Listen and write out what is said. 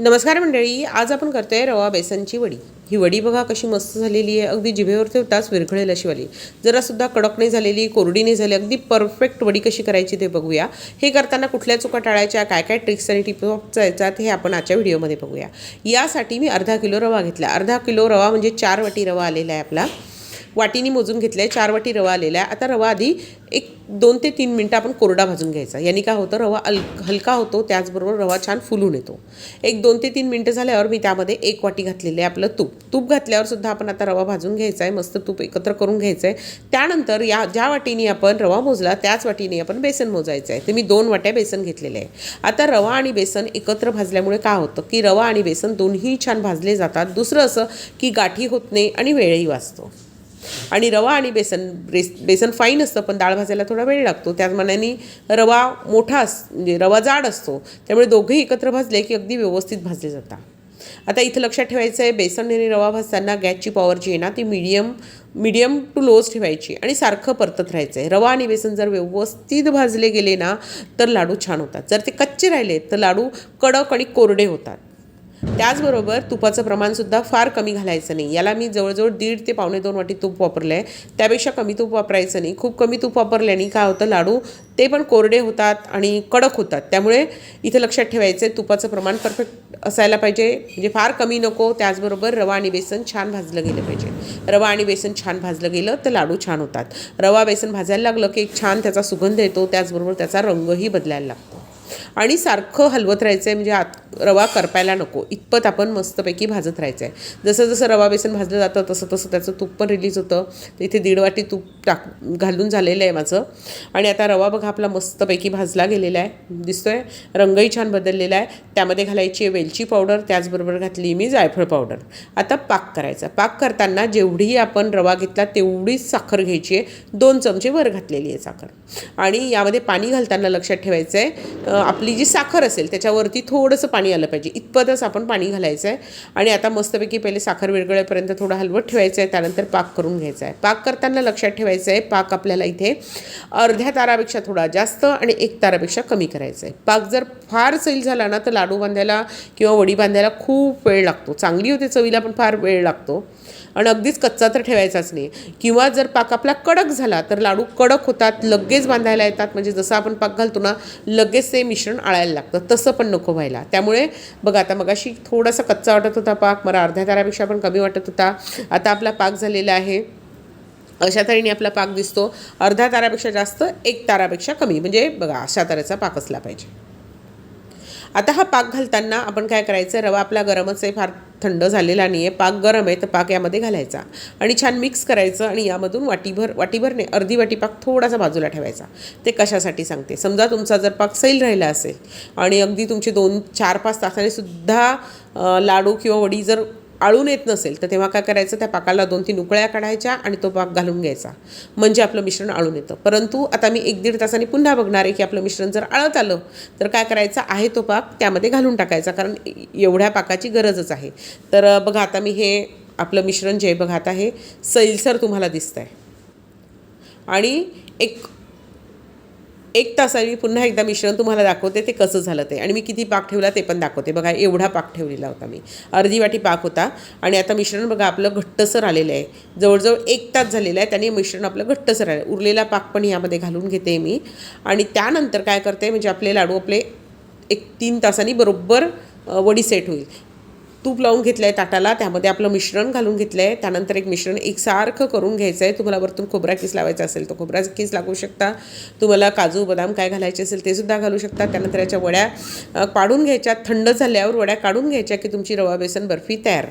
नमस्कार मंडळी आज आपण करतोय रवा बेसनची वडी. ही वडी बघा कशी मस्त झालेली आहे. अगदी जिभेवर ठेवताच विरघळेल अशी वाली. जरासुद्धा कडक नाही झालेली कोरडी नाही झाली. अगदी परफेक्ट वडी कशी करायची ते बघूया. हे करताना कुठल्या चुका टाळायच्या काय काय ट्रिक्स आणि टिप्स यायच्यात हे आपण आजच्या व्हिडिओमध्ये बघूया. यासाठी मी अर्धा किलो रवा घेतला. अर्धा किलो रवा म्हणजे चार वाटी रवा आलेला आहे आपला. वाटीने मोजून घेतलं आहे चार वाटी रवा आलेला आहे. आता रवा आधी एक दोन ते तीन मिनटं आपण कोरडा भाजून घ्यायचा. यांनी काय होतं रवा अल हलका होतो त्याचबरोबर रवा छान फुलून येतो. एक दोन ते तीन मिनटं झाल्यावर मी त्यामध्ये एक वाटी घातलेली आहे आपलं तूप. तूप घातल्यावर सुद्धा आपण आता रवा भाजून घ्यायचा आहे मस्त तूप एकत्र करून घ्यायचं आहे त्यानंतर या ज्या वाटीने आपण रवा मोजला त्याच वाटीने आपण बेसन मोजायचं आहे ते मी दोन वाट्या बेसन घेतलेले आहे. आता रवा आणि बेसन एकत्र भाजल्यामुळे काय होतं की रवा आणि बेसन दोन्ही छान भाजले जातात. दुसरं असं की गाठी होत नाही आणि वेळही वाचतो. आणि रवा आणि बेसन बेस बेसन फाईन असतं पण डाळ भाजायला थोडा वेळ लागतो. त्याचमानाने रवा मोठा अस म्हणजे रवा जाड असतो. त्यामुळे दोघेही एकत्र भाजले की अगदी व्यवस्थित भाजले जातात. आता इथं लक्षात ठेवायचं आहे बेसन आणि रवा भाजताना गॅसची पॉवर जी आहे ना ती मीडियम मिडियम टू लोज ठेवायची आणि सारखं परतत राहायचं आहे रवा आणि बेसन जर व्यवस्थित भाजले गेले ना तर लाडू छान होतात. जर ते कच्चे राहिले तर लाडू कडक आणि कोरडे होतात. त्याचबरोबर तुपाचं प्रमाणसुद्धा फार कमी घालायचं नाही. याला मी जवळजवळ दीड ते पावणे दोन वाटी तूप वापरलं आहे त्यापेक्षा कमी तूप वापरायचं नाही. खूप कमी तूप वापरल्याने काय होतं लाडू ते पण कोरडे होतात आणि कडक होतात. त्यामुळे इथं लक्षात ठेवायचं आहे तुपाचं प्रमाण परफेक्ट असायला पाहिजे. म्हणजे फार कमी नको त्याचबरोबर रवा आणि बेसन छान भाजलं गेलं पाहिजे. रवा आणि बेसन छान भाजलं गेलं तर लाडू छान होतात. रवा बेसन भाजायला लागलं की एक छान त्याचा सुगंध येतो त्याचबरोबर त्याचा रंगही बदलायला लागतो. आणि सारखं हलवत राहायचं आहे म्हणजे आत रवा करपायला नको. इतपत आपण मस्तपैकी भाजत राहायचं आहे जसं जसं रवा बेसन भाजलं जातं तसं तसं त्याचं तूप पण रिलीज होतं. इथे दीड वाटी तूप टाक घालून झालेलं आहे माझं. आणि आता रवा बघा आपला मस्तपैकी भाजला गेलेला आहे. दिसतो आहे रंगही छान बदललेला आहे. त्यामध्ये घालायची आहे वेलची पावडर त्याचबरोबर घातली मी जायफळ पावडर आता पाक करायचा. पाक करताना जेवढी आपण रवा घेतला तेवढीच साखर घ्यायची आहे. दोन चमचे वर घातलेली आहे साखर. आणि यामध्ये पाणी घालताना लक्षात ठेवायचं आहे आपली जी साखर असेल त्याच्यावरती थोडंसं पाणी आलं पाहिजे. इतपतच आपण पाणी घालायचं आहे आणि आता मस्तपैकी पहिले साखर विरगळेपर्यंत थोडं हलवत ठेवायचं आहे त्यानंतर पाक करून घ्यायचा आहे पाक करताना लक्षात ठेवायचं आहे पाक आपल्याला इथे अर्ध्या तारापेक्षा थोडा जास्त आणि एक तारापेक्षा कमी करायचा आहे पाक जर फार सैल झाला ना तर लाडू बांधायला किंवा वडी बांधायला खूप वेळ लागतो. चांगली होते चवीला पण फार वेळ लागतो. आणि अगदीच कच्चा तर ठेवायचाच नाही. किंवा जर पाक आपला कडक झाला तर लाडू कडक होतात लगेच बांधायला येतात. म्हणजे जसं आपण पाक घालतो ना लगेच ते मिश्रण आळायला लागतं. तसं पण नको व्हायला. त्यामुळे त्यामुळे बघा आता मगाशी थोडासा कच्चा वाटत होता पाक मला अर्ध्या तारापेक्षा पण कमी वाटत होता. आता आपला पाक झालेला आहे. अशा तऱ्हेने आपला पाक दिसतो. अर्ध्या तारापेक्षा जास्त एक तारापेक्षा कमी. म्हणजे बघा अशा तऱ्हेचा पाक असला पाहिजे. आता हा पाक घालताना आपण काय करायचं? रवा आपला गरमच आहे फार थंड झालेला नाही आहे पाक गरम आहे तर पाक यामध्ये घालायचा. आणि छान मिक्स करायचं आणि यामधून वाटीभर वाटीभर नाही अर्धी वाटी पाक थोडासा बाजूला ठेवायचा. ते कशासाठी सांगते? समजा तुमचा जर पाक सैल राहिला असेल आणि अगदी तुमचे दोन चार पाच तासाने सुद्धा लाडू किंवा वडी जर आळून येत नसेल तर तेव्हा काय करायचं? त्या पाकाला दोन तीन उकळ्या काढायच्या आणि तो पाक घालून घ्यायचा. म्हणजे आपलं मिश्रण आळून येतं. परंतु आता मी एक दीड तासांनी पुन्हा बघणार आहे की आपलं मिश्रण जर आळत आलं तर काय करायचं आहे तो पाक त्यामध्ये घालून टाकायचा कारण एवढ्या पाकाची गरजच आहे. तर बघा आता मी हे आपलं मिश्रण जे बघा आता हे सैलसर तुम्हाला दिसतं आहे आणि एक एक तासाने पुन्हा एकदा मिश्रण तुम्हाला दाखवते ते कसं झालं ते. आणि मी किती पाक ठेवला ते पण दाखवते. बघा एवढा पाक ठेवलेला होता मी. अर्धी वाटी पाक होता. आणि आता मिश्रण बघा आपलं घट्टसर आलेलं आहे. जवळजवळ एक तास झालेला आहे त्याने मिश्रण आपलं घट्टसर आलं उरलेला पाक पण यामध्ये घालून घेते मी. आणि त्यानंतर काय करते म्हणजे आपले लाडू आपले एक तीन तासांनी बरोबर वडी सेट होईल. तूप लावून घेतलं आहे ताटाला त्यामध्ये आपलं मिश्रण घालून घेतलं आहे त्यानंतर एक मिश्रण एकसारखं करून घ्यायचं आहे तुम्हाला वरतून खोबरा किस लावायचा असेल तर खोबरा किस लागू शकता. तुम्हाला काजू बदाम काय घालायचे असेल ते सुद्धा घालू शकता. त्यानंतर याच्या वड्या काढून घ्यायच्या. थंड झाल्यावर वड्या काढून घ्यायच्या की तुमची रवा बेसन बर्फी तयार.